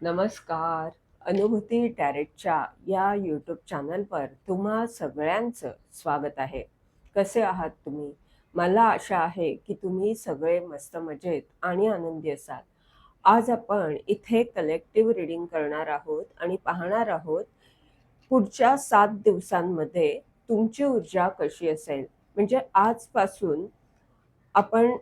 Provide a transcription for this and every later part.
नमस्कार. अनुभूती टॅरेटच्या या यूट्यूब चॅनलवर तुम्हा सगळ्यांचं स्वागत आहे. कसे आहात तुम्ही? मला आशा आहे की तुम्ही सगळे मस्त मजेत आणि आनंदी असाल. आज आपण इथे कलेक्टिव्ह रिडिंग करणार आहोत आणि पाहणार आहोत पुढच्या सात दिवसांमध्ये तुमची ऊर्जा कशी असेल? म्हणजे आजपासून आपण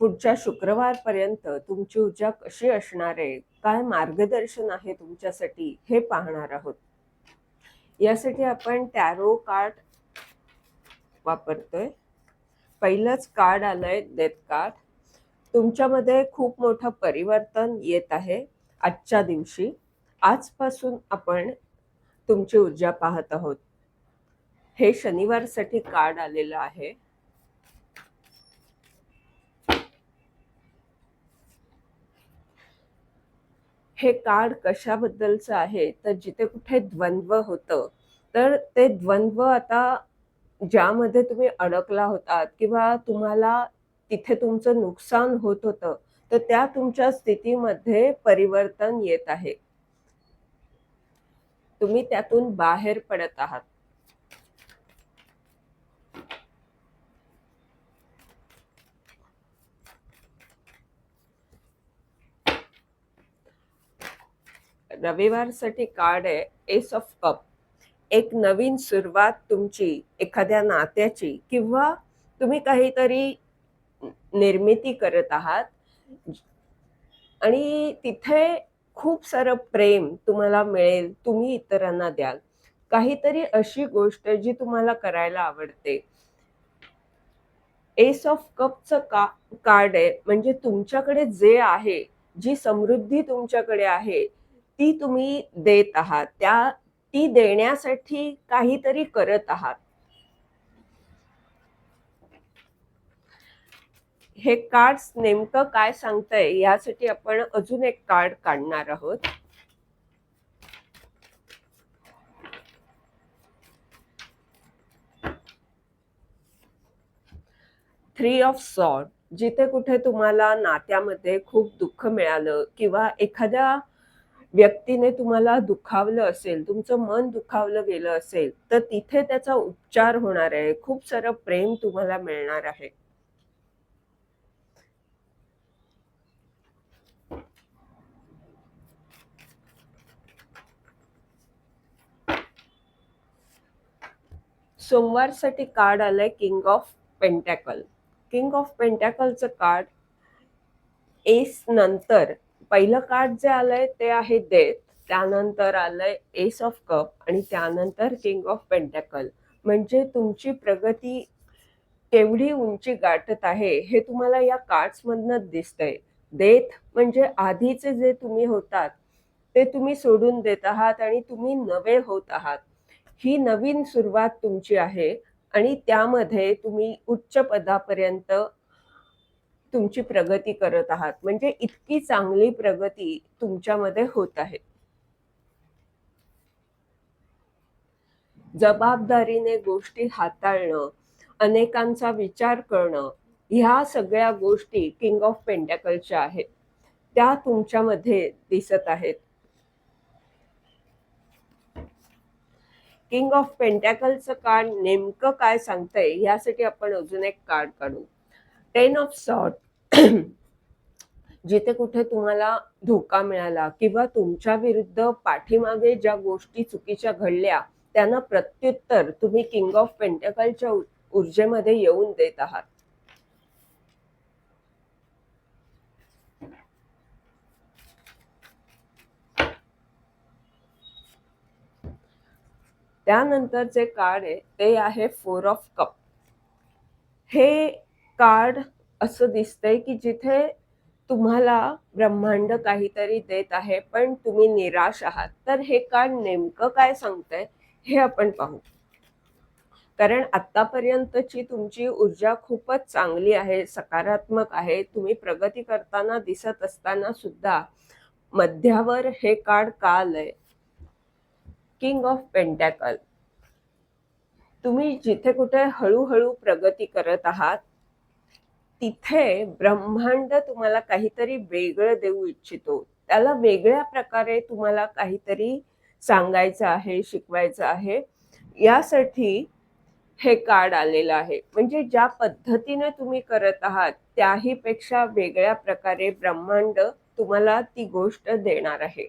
पुढच्या शुक्रवारपर्यंत तुमची ऊर्जा कशी असणार आहे? काय मार्गदर्शन आहे तुमच्यासाठी? हे पाहणार आहोत. यासाठी आपण टॅरो कार्ड वापरतोय. पहिलंच कार्ड आलंय डेथ कार्ड तुमच्यामध्ये खूप मोठं परिवर्तन येत आहे आजच्या दिवशी. आजपासून आपण तुमची ऊर्जा पाहत आहोत. हे शनिवारसाठी कार्ड आलेलं आहे. हे कार्ड कशाबद्दलचं आहे? तर जिथे कुठे द्वंद्व होतं? तर ते द्वंद्व आता ज्यामध्ये तुम्ही अडकला होतात किंवा तुम्हाला तिथे तुमचं नुकसान होत होतं तर त्या तुमच्या स्थितीमध्ये परिवर्तन येत आहे. तुम्ही त्यातून बाहेर पडत आहात. रविवारसाठी कार्ड आहे एस ऑफ कप एक नवीन सुरुवात तुमची एखाद्या नात्याची किंवा तुम्ही काहीतरी निर्मिती करत आहात. आणि तिथे खूप सारं प्रेम तुम्हाला मिळेल तुम्ही इतरांना द्याल. काहीतरी अशी गोष्ट जी तुम्हाला करायला आवडते. एस ऑफ कपचं का कार्ड आहे म्हणजे तुमच्याकडे जे आहे जी समृद्धी तुमच्याकडे आहे ती तुम्ही देत आहात. त्या ती देण्यासाठी काहीतरी करत आहात. हे कार्ड नेमकं काय सांगतंय यासाठी आपण अजून एक कार्ड काढणार आहोत. थ्री ऑफ सॉर्ट जिथे कुठे तुम्हाला नात्यामध्ये खूप दुःख मिळालं किंवा एखाद्या व्यक्तीने तुम्हाला दुखावलं असेल तुमचं मन दुखावलं गेलं असेल तर तिथे त्याचा उपचार होणार आहे. खूप सारं प्रेम तुम्हाला मिळणार आहे. सोमवारसाठी कार्ड आलंय king of pentacle king of पेंटॅकलचं card ace नंतर पहिलं कार्ड जे आलंय ते आहे डेथ त्यानंतर आलंय एस ऑफ कप आणि त्यानंतर किंग ऑफ पेंटॅकल. म्हणजे तुमची प्रगती केवढी उंची गाठत आहे हे तुम्हाला या कार्ड्समधनं दिसतंय. डेथ म्हणजे आधीचे जे तुम्ही होतात ते तुम्ही सोडून देत आहात आणि तुम्ही नवे होत आहात. ही नवीन सुरुवात तुमची आहे आणि त्यामध्ये तुम्ही उच्च पदापर्यंत तुमची प्रगती करत आहात. म्हणजे इतकी चांगली प्रगती तुमच्यामध्ये होत आहे. जबाबदारीने गोष्टी हाताळणं अनेकांचा विचार करणं ह्या सगळ्या गोष्टी किंग ऑफ पेंटॅकलच्या आहेत. त्या तुमच्यामध्ये दिसत आहेत. किंग ऑफ पेंटॅकलचं कार्ड नेमकं काय सांगतंय? यासाठी आपण अजून एक कार्ड काढू. टेन ऑफ सॉट जिथे कुठे तुम्हाला धोका मिळाला किंवा तुमच्या विरुद्ध पाठीमागे ज्या गोष्टी चुकीच्या घडल्या त्यांना प्रत्युत्तर तुम्ही किंग ऑफ पेंटॅकलच्या ऊर्जेमध्ये येऊन देत आहात. त्यानंतर जे कार्ड आहे ते आहे फोर ऑफ कप हे कार्ड असं दिसतंय की जिथे तुम्हाला ब्रह्मांड काहीतरी देत आहे पण तुम्ही निराश आहात. तर हे कार्ड नेमकं काय सांगतंय हे आपण पाहू. कारण आतापर्यंतची तुमची ऊर्जा खूपच चांगली आहे सकारात्मक आहे. तुम्ही प्रगती करताना दिसत असताना सुद्धा मध्यावर हे कार्ड का आलंय? किंग ऑफ पेंटॅकल तुम्ही जिथे कुठे हळूहळू प्रगती करत आहात तिथे ब्रह्मांड तुम्हाला काहीतरी वेगळं देऊ इच्छितो. त्याला वेगळ्या प्रकारे तुम्हाला काहीतरी सांगायचं आहे शिकवायचं आहे. यासाठी हे कार्ड आलेलं आहे. म्हणजे ज्या पद्धतीने तुम्ही करत आहात त्याही पेक्षा वेगळ्या प्रकारे ब्रह्मांड तुम्हाला ती गोष्ट देणार आहे.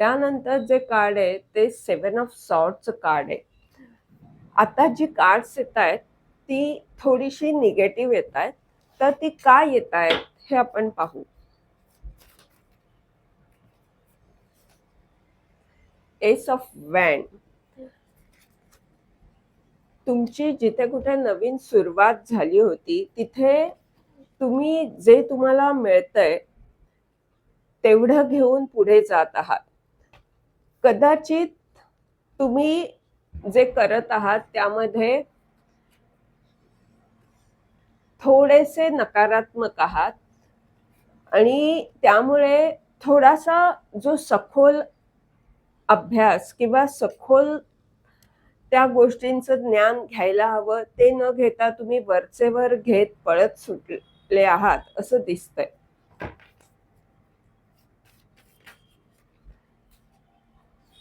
त्यानंतर जे कार्ड आहे ते सेवन ऑफ सॉर्टचं कार्ड आहे. आता जी कार्ड्स येत आहेत ती थोडीशी निगेटिव्ह येत आहेत. तर ती का येत आहेत हे आपण पाहू. एस ऑफ वॅन तुमची जिथे कुठे नवीन सुरुवात झाली होती तिथे तुम्ही जे तुम्हाला मिळतंय तेवढं घेऊन पुढे जात आहात. कदाचित तुम्ही जे करत आहात त्यामध्ये थोडेसे नकारात्मक आहात. आणि त्यामुळे थोडासा जो सखोल अभ्यास किंवा सखोल त्या गोष्टींचं ज्ञान घ्यायला हवं ते न घेता तुम्ही वरचेवर घेत पळत सुटले आहात असं दिसतंय.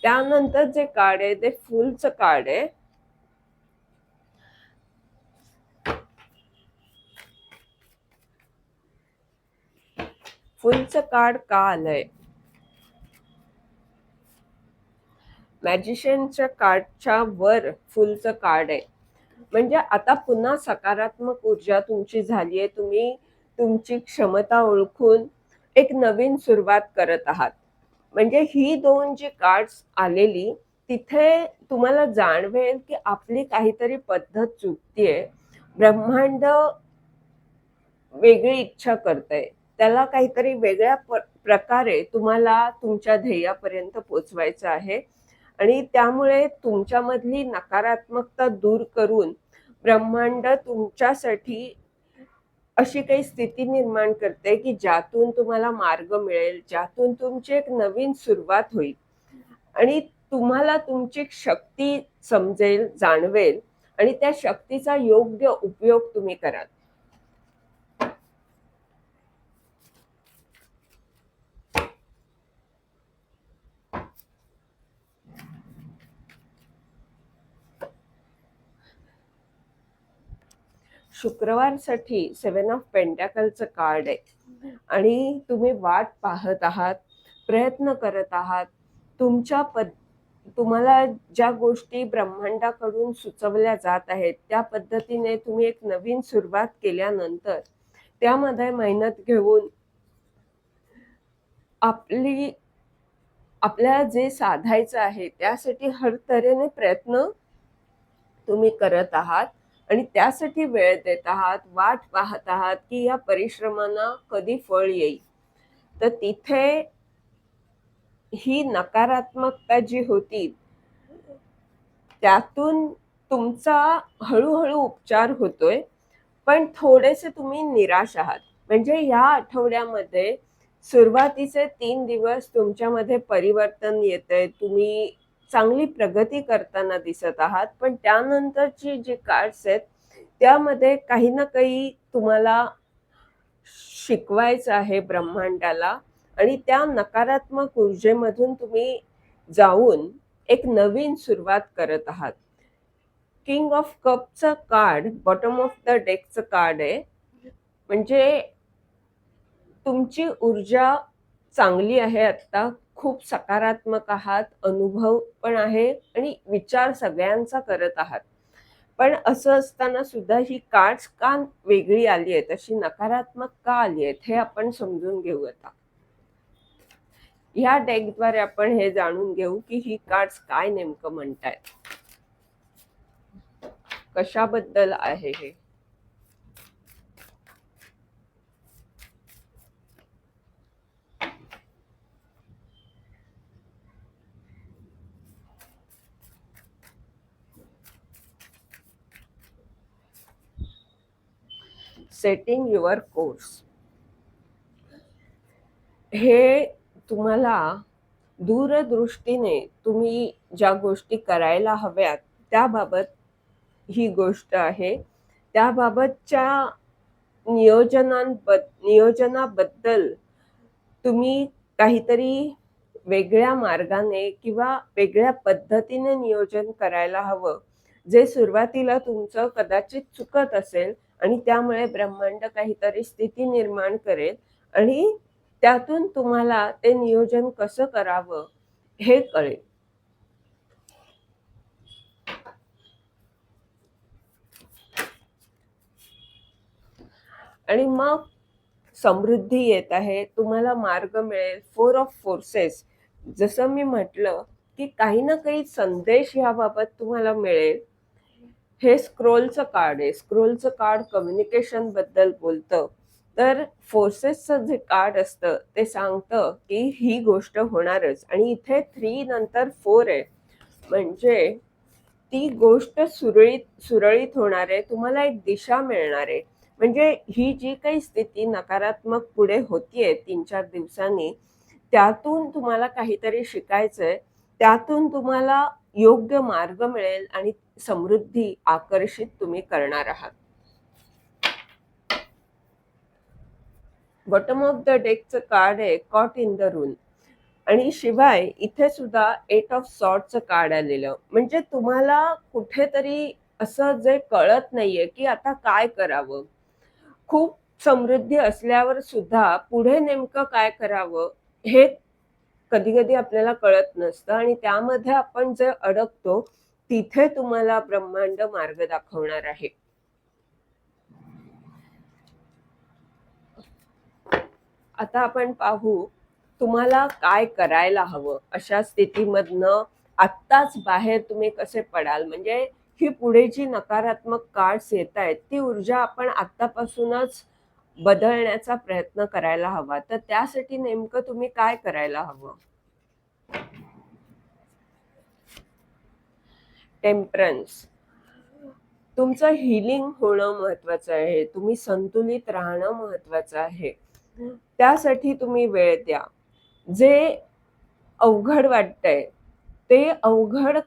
त्यानंतर जे कार्ड आहे ते फुलचं कार्ड आहे. फुलचं कार्ड का आलंय? मॅजिशियनच्या कार्डच्या वर फुलचं कार्ड आहे. म्हणजे आता पुन्हा सकारात्मक ऊर्जा तुमची झाली आहे तुम्ही तुमची क्षमता ओळखून एक नवीन सुरुवात करत आहात. म्हणजे ही दोन जी कार्ड्स आलेली तिथे तुम्हाला जाणवेल की आपली काहीतरी पद्धत चुकतीये. ब्रह्मांड वेगळी इच्छा करतंय. त्याला काहीतरी वेगळ्या प्रकारे तुम्हाला तुमच्या ध्येयापर्यंत पोचवायचं आहे. आणि त्यामुळे तुमच्यामधली नकारात्मकता दूर करून ब्रह्मांड तुमच्यासाठी अशी काही स्थिती निर्माण करते की ज्यातून तुम्हाला मार्ग मिळेल ज्यातून तुमची एक नवीन सुरुवात होईल. आणि तुम्हाला तुमची शक्ती समजेल जाणवेल आणि त्या शक्तीचा योग्य उपयोग तुम्ही कराल. शुक्रवारसाठी सेवन ऑफ पेंटॅकलचं कार्ड आहे. आणि तुम्ही वाट पाहत आहात प्रयत्न करत आहात तुमच्या पद तुम्हाला ज्या गोष्टी ब्रह्मांडाकडून सुचवल्या जात आहेत त्या पद्धतीने तुम्ही एक नवीन सुरुवात केल्यानंतर त्यामध्ये मेहनत घेऊन आपली आपल्याला जे साधायचं आहे त्यासाठी हर तऱ्हेने प्रयत्न तुम्ही करत आहात. आणि त्यासाठी वेळ देत आहात वाट पाहत आहात की या परिश्रमांना कधी फळ येईल. तर तिथे ही नकारात्मकता जी होती त्यातून तुमचा हळूहळू उपचार होतोय पण थोडेसे तुम्ही निराश आहात. म्हणजे या आठवड्यामध्ये सुरुवातीचे तीन दिवस तुमच्यामध्ये परिवर्तन येत आहे तुम्ही चांगली प्रगती करताना दिसत आहात. पण त्यानंतरची जी कार्ड्स आहेत त्यामध्ये काही ना काही तुम्हाला शिकवायचं आहे ब्रह्मांडाला आणि त्या नकारात्मक ऊर्जेमधून तुम्ही जाऊन एक नवीन सुरुवात करत आहात. किंग ऑफ कपचं कार्ड बॉटम ऑफ द डेकचं कार्ड आहे. म्हणजे तुमची ऊर्जा चांगली आहे आत्ता. खूप सकारात्मक आहात अनुभव पण आहे आणि विचार सगळ्यांचा करत आहात. पण असं असताना सुद्धा ही कार्ड्स का वेगळी आली आहेत अशी नकारात्मक का आली आहेत? हे आपण समजून घेऊ आता. ह्या डेकद्वारे आपण हे जाणून घेऊ की ही कार्ड्स काय नेमकं म्हणतायत. कशाबद्दल आहे हे? सेटिंग युअर कोर्स हे तुम्हाला दूरदृष्टीने तुम्ही ज्या गोष्टी करायला हव्यात त्याबाबत ही गोष्ट आहे. त्याबाबतच्या नियोजनांबद् नियोजनाबद्दल तुम्ही काहीतरी वेगळ्या मार्गाने किंवा वेगळ्या पद्धतीने नियोजन करायला हवं. जे सुरुवातीला तुमचं कदाचित चुकत असेल आणि त्यामुळे ब्रह्मांड काहीतरी स्थिती निर्माण करेल. आणि त्यातून तुम्हाला ते नियोजन कसं करावं हे कळेल. आणि मग समृद्धी येत आहे तुम्हाला मार्ग मिळेल. फोर ऑफ फोर्सेस जसं मी म्हटलं की काही ना काही संदेश याबाबत तुम्हाला मिळेल. हे स्क्रोलचं कार्ड आहे. स्क्रोलचं कार्ड कम्युनिकेशनबद्दल बोलतं. तर फोर्सेसचं जे कार्ड असतं ते सांगतं की ही गोष्ट होणारच. आणि इथे थ्री नंतर फोर आहे. म्हणजे ती गोष्ट सुरळीत सुरळीत होणार आहे. तुम्हाला एक दिशा मिळणार आहे. म्हणजे ही जी काही स्थिती नकारात्मक पुढे होतीये तीन चार दिवसांनी त्यातून तुम्हाला काहीतरी शिकायचंय. त्यातून तुम्हाला योग्य मार्ग मिळेल आणि समृद्धी आकर्षित तुम्ही करणार आहात. बॉटम ऑफ द डेकचं कार्ड आहे कॉट इन द रूम आणि शिवाय इथे सुद्धा एट ऑफ सॉर्टचं कार्ड आलेलं. म्हणजे तुम्हाला कुठेतरी असं जे कळत नाहीये की आता काय करावं. खूप समृद्धी असल्यावर सुद्धा पुढे नेमकं काय करावं हे कधी कधी आपल्याला कळत नसतं आणि त्यामध्ये आपण जे अडकतो तिथे तुम्हाला ब्रह्मांड मार्ग दाखवणार आहे. आता आपण पाहू तुम्हाला काय करायला हवं? अशा स्थितीमधनं आत्ताच बाहेर तुम्ही कसे पडाल? म्हणजे ही पुढे जी नकारात्मक कार्ड्स येत आहेत ती ऊर्जा आपण आत्तापासूनच बदलण्याचा प्रयत्न करायला हवा. तर त्यासाठी नेमकं तुम्ही काय करायला हवं? टेम्परन्स तुमचं हिलिंग होणं महत्वाचं आहे. तुम्ही संतुलित राहणं महत्वाचं आहे. त्यासाठी तुम्ही वेळ द्या. जे अवघड वाटतंय ते अवघड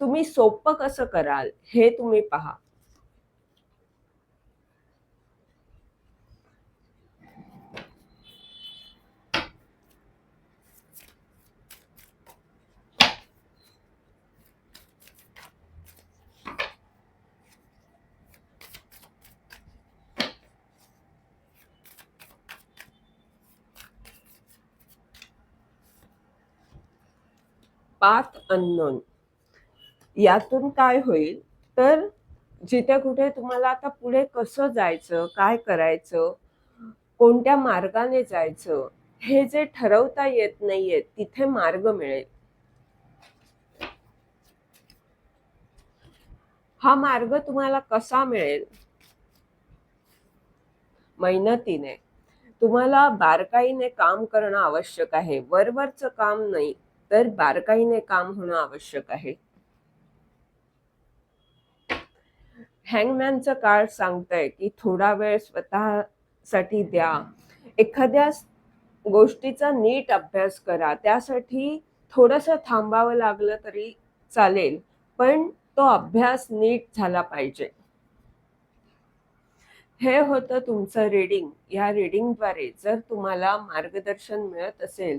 तुम्ही सोपं कसं कराल हे तुम्ही पहा. Path unknown. यातून काय होईल? तर जिथे कुठे तुम्हाला आता पुढे कसं जायचं काय करायचं कोणत्या मार्गाने जायचं हे जे ठरवता येत नाहीये तिथे मार्ग मिळेल. हा मार्ग तुम्हाला कसा मिळेल? मेहनतीने. तुम्हाला बारकाईने काम करणं आवश्यक आहे. वरवरचं काम नाही. तर बारकाईने काम होणं आवश्यक आहे. हँगमॅनचं काळ सांगतंय की थोडा वेळ स्वतःसाठी द्या. एखाद्या गोष्टीचा नीट अभ्यास करा. त्यासाठी थोडस थांबावं लागलं तरी चालेल पण तो अभ्यास नीट झाला पाहिजे. हे होतं तुमचं रीडिंग. या रीडिंगद्वारे जर तुम्हाला मार्गदर्शन मिळत असेल